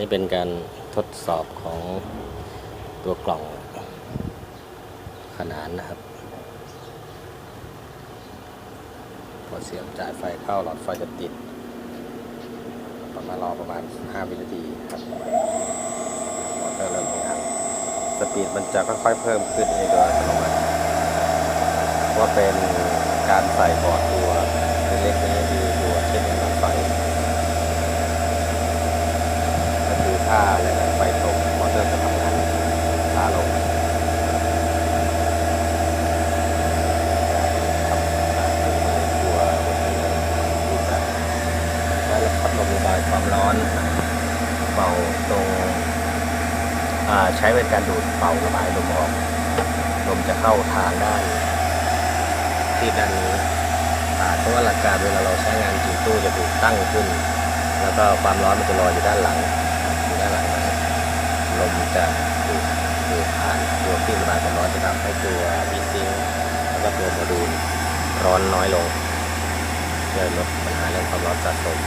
นี่เป็นการทดสอบของตัวกล่องขนานนะครับ พอเสียบจ่ายไฟเข้าหลอดไฟจะติด ประมาณรอประมาณ 5 วินาทีครับมอเตอร์เริ่มทำงานสปีดมันจะค่อยๆเพิ่มขึ้นเองโดยอัตโนมัติว่าเป็นการใส่บอร์ดตัวเล็กๆนี้คือตัวเช็คแรงดันไฟ ก็คือถ้า แรงดันไฟตกมอเตอร์จะทำงานช้าลงครับตัวบนนี้ดูจากใช้พัดลมระบายความร้อนเป่าตรงใช้เป็นการดูดเป่าระบายลมออกลมจะเข้าทางด้านที่ด้านนี้เพราะว่าหลักการเวลาเราใช้งานจริงตู้จะถูกตั้งขึ้น แล้วก็ความร้อนมันจะลอยอยู่ด้านหลัง อยู่ด้านหลังนะครับลมจะดูดดูดผ่านตัวที่ระบายความร้อนจะทำให้ตัวบีซิงแล้วก็ตัวโมดูลร้อนน้อยลงเพื่อลดปัญหาเรื่องความร้อนสะสม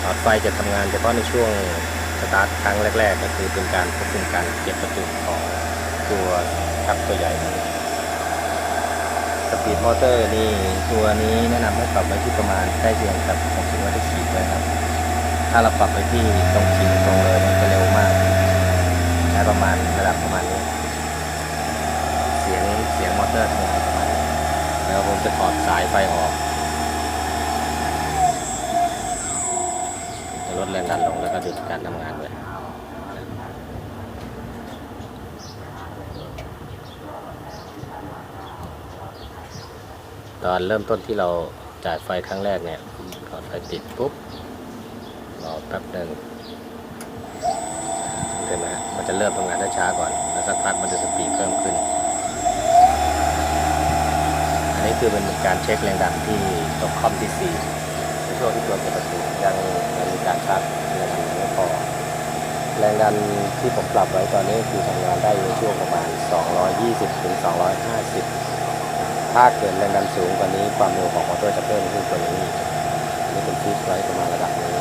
หลอดไฟจะทำงานเฉพาะในช่วงสตาร์ทครั้งแรก ๆ ก็คือเป็นการควบคุมการเก็บประจุของตัวครับตัวใหญ่นี้สปีดมอเตอร์นี่ตัวนี้แนะนำให้ปรับไว้ที่ประมาณใกล้เคียงกับ60วัตต์ขีดเลยครับ ถ้าเราปรับไปที่ตรงขีดตรงเลยมันจะเร็วมาก ใช้ประมาณระดับประมาณนี้ เสียงเสียงมอเตอร์ทำงานประมาณนี้แล้วผมจะถอดสายไฟออก จะลดแรงดันลงแล้วก็หยุดการทำงานเลยตอนเริ่มต้นที่เราจ่ายไฟครั้งแรกเนี่ยถอดไฟติดปุ๊บ แป๊บหนึ่งเห็นไหมฮะมันจะเริ่มทำงานได้ช้าก่อน แล้วสักพักมันจะสปีดเพิ่มขึ้น อันนี้คือเป็นการเช็คแรงดันที่ตรงคอมที่4ในช่วงที่ตัวเปิดประตูยังยังมีการชาร์จแรงดันไม่พอแรงดันที่ผมปรับไว้ตอนนี้คือทำงานได้ในช่วงประมาณ 220ถึง250 ถ้าเกิดแรงดันสูงกว่านี้ความเร็วของมอเตอร์จะเพิ่มขึ้นกว่านี้นนี้เป็นฟิกไว้ประมาณระดับนี้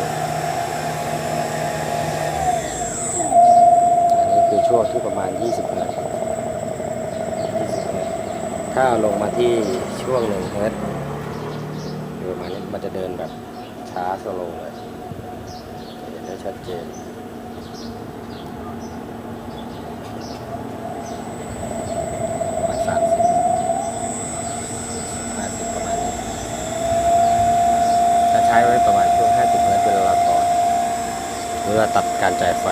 อันนี้คือ ช่วงที่ประมาณ 20เฮิร์ตรถ้าลงมาที่ช่วง1เฮิร์ตอยู่ประมาณนี้มันจะเดินแบบช้าสโลว์เลยเห็นได้ชัดเจนประมาณ30ประมาณใช้ไว้ประมาณช่วง 50เฮิร์ตซ์เวลาเราถอดหรือว่าตัดการจ่ายไฟ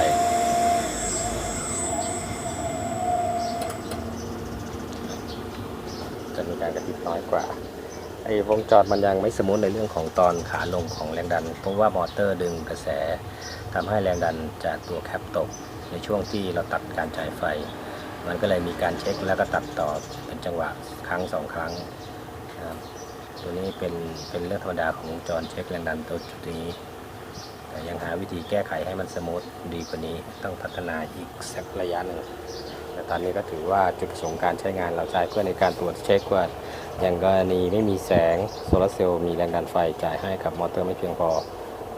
จะ มีการกระพริบน้อยกว่าไอ้วงจรมันยังไม่สมูทในเรื่องของตอนขาลงของแรงดัน เพราะว่ามอเตอร์ดึงกระแสทำให้แรงดันจากตัวแคปตก ในช่วงที่เราตัดการจ่ายไฟ มันก็เลยมีการเช็คแล้วก็ตัดต่อเป็นจังหวะครั้งสองครั้งครับตัวนี้เป็นเป็นเรื่องธรรมดาของวงจรเช็คแรงดันตัวจุดนี้แต่ยังหาวิธีแก้ไขให้มันสมูทดีกว่านี้ต้องพัฒนาอีกสักระยะหนึ่ง แต่ตอนนี้ก็ถือว่าจุดประสงค์การใช้งานเราใช้เพื่อในการตรวจเช็คว่า อย่างกรณีไม่มีแสงโซลาร์เซลล์มีแรงดันไฟจ่ายให้กับมอเตอร์ไม่เพียงพอ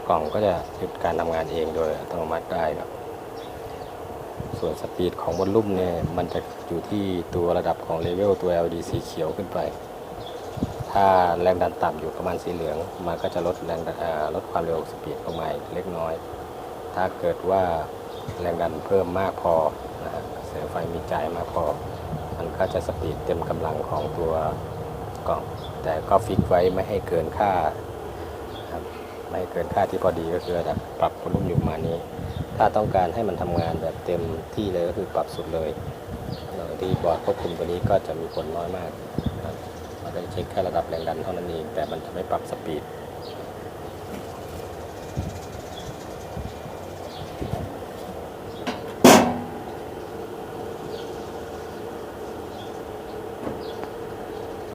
กล่องก็จะหยุดการทำงานเองโดยอัตโนมัติได้ครับ ส่วนสปีดของวอลลุ่มเนี่ยมันจะอยู่ที่ตัวระดับของเลเวลตัว LED สีเขียวขึ้นไป ถ้าแรงดันต่ำอยู่ประมาณสีเหลือง มันก็จะลดแรงลดความเร็วสปีดลงมาอีกเล็กน้อย ถ้าเกิดว่าแรงดันเพิ่มมากพอนะฮะกระแสไฟมี จ่ายมาพอ มันก็จะสปีดเต็มกำลังของตัวกล่อง แต่ก็ฟิกไว้ไม่ให้เกินค่า ไม่ให้เกินค่าที่พอดีก็คือระดับปรับวอลลุ่มอยู่มานี้ ถ้าต้องการให้มันทำงานแบบเต็มที่เลยก็คือปรับสุดเลยที่บอร์ดควบคุมตัวนี้ก็จะมีผลน้อยมากเราได้เช็คแค่ระดับแรงดันเท่านั้นเอง แต่มันจะไม่ปรับสปีด